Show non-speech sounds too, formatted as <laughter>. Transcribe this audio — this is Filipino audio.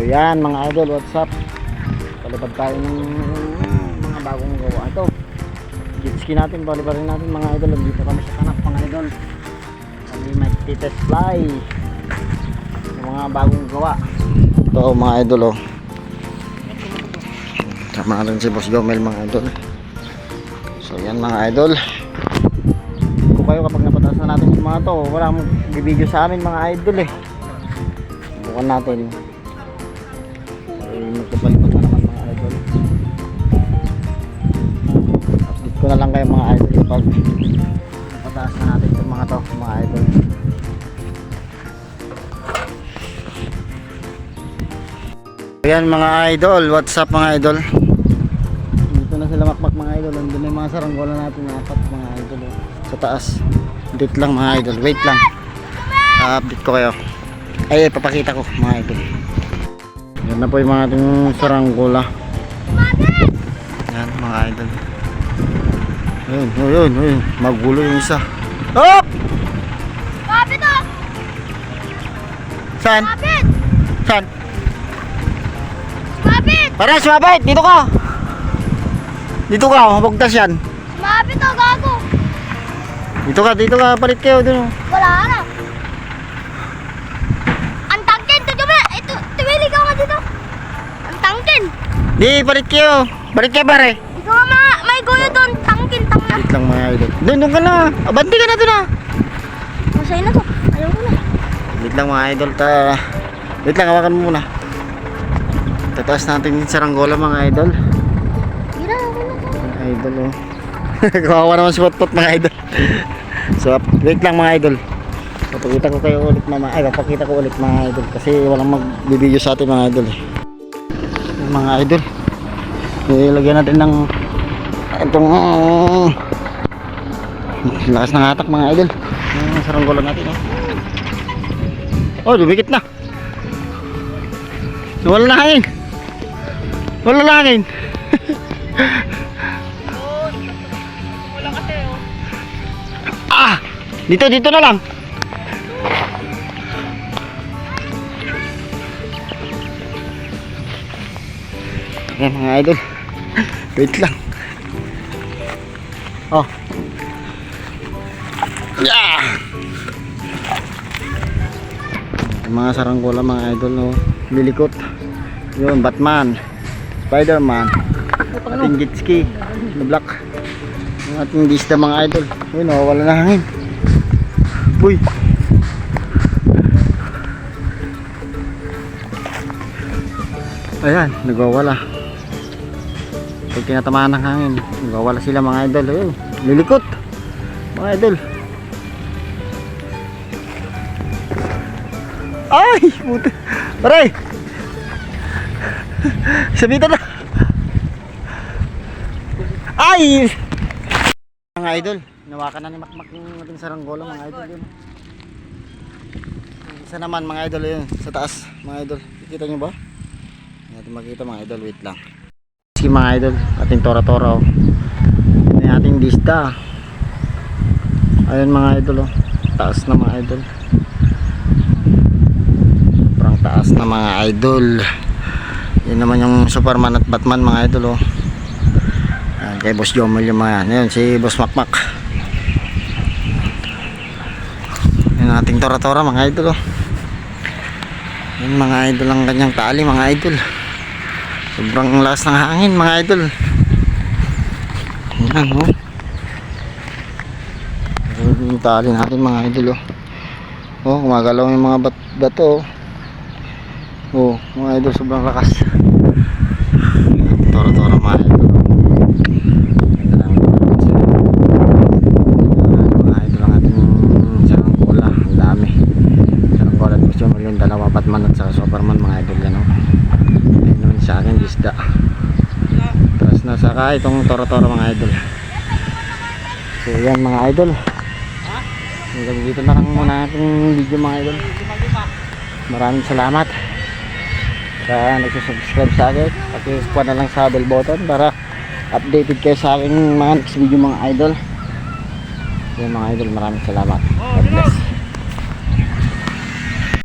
So yan mga idol, what's up? Palipad tayo ng mga bagong gawa. Ito, jet ski natin, paliparin natin mga idol. Dito kami sa kanak mga idol. Kami magtitest fly. Yung mga bagong gawa. Ito mga idol oh. Tama natin si Boss Jomel mga idol. So yan mga idol. Kung kayo kapag napataas na natin yung mga to, wala mong bibideo sa amin mga idol eh. Bukan natin. Magpapalipat na naman mga idol. Update ko na lang kayo mga idol kapag napataas na natin yung mga to mga idol. Ayan mga idol, what's up mga idol? Dito na sila makmak mga idol. Andun na yung mga saranggola natin na apat mga idol. oh. Sa taas. Dito lang mga idol. Wait lang. update ko kayo. Ay, ay, papakita ko mga idol. Yan na po yung mga ating saranggola. Yan mga idol. Ayun, ayun, ayun. Magulo yung isa. Oh! Kapit oh! Saan? Kapit! Saan? Kapit! Para, sumabit! Dito ka! Dito ka, mabugtas yan. Kapit oh, gago! Dito ka, dito ka, palit kayo dun. oh. Wala na. Ang tangkin! Ito ba? Ito, tumili ka nga dito. Tangkin! Di, palit kayo. Palit kayo pare. Ikaw nga ma, may guyo doon. Tangkin, tanga. Wait lang mga idol. Doon, doon ka na. Abante ka na doon ah. Masaya na to. Ayaw ko na. Wait lang mga idol. Ta... Wait lang, hawakan mo muna. Tataas natin yung saranggola mga idol. Gira, ako na to. Mga idol oh. <laughs> Kawawa naman si Potpot mga idol. <laughs> so, wait lang mga idol. Papakita ko kayo ulit mama. Ay, papakita ko ulit mga idol. Kasi walang magbibideo sa atin mga idol eh. Mga idol. Ilagyan natin ng itong lakas ng hatak mga idol. Yung saranggola natin oh. Oh, dumikit na. Wala na hangin. Wala na hangin. <laughs> Ah! Dito, dito na lang. Ayan mga idol. Wait lang. Oh. Yeah! Mga saranggola mga idol no. Lilikot. Yun, Batman. Spider-Man. Ating jet black. Yung ating disda mga idol. Yun wala na hangin. Uy. Ayan, nagwawala. Pag tinatamaan ng hangin, nagwawala sila mga idol. Ayun, lilikot. Mga idol. Ay! Puta. Aray! <laughs> Sabitan na. Ay! Mga idol, nawakan na ni Makmak yung ating saranggola mga idol yun. Isa naman mga idol yun, sa taas mga idol. Kita nyo ba? Natin makita mga idol, wait lang. Sige mga idol, ating tora-tora oh. Yung ating dista. Ayun mga idol oh. Taas na mga idol. Sobrang taas na mga idol. Yun naman yung Superman at Batman mga idol oh. Ayan, kay Boss Jomel yung mga yan. Ayan, si Boss Makmak. Yung ating tora-tora mga idol oh. Yung mga idol ang kanyang tali mga idol. Sobrang lakas ng hangin mga idol. Yan oh. Ito Yung tali natin mga idol oh. Oh, gumagalaw yung mga bat bato oh. Oh, mga idol sobrang lakas. Tora-tora mga idol. Mga idol ang ating saranggola. Ang dami. Saranggola at gusto mo yung dalawa Batman at saka Superman mga idol yan oh. Ayun naman sa akin isda. Tapos nasa itong tora-tora mga idol. So yan mga idol. Dito na lang muna ating video mga idol. Maraming salamat sa nagsusubscribe sa akin. Pakisupport na lang sa bell button para updated kayo sa aking mga next video mga idol. Yan mga idol, maraming salamat. God bless.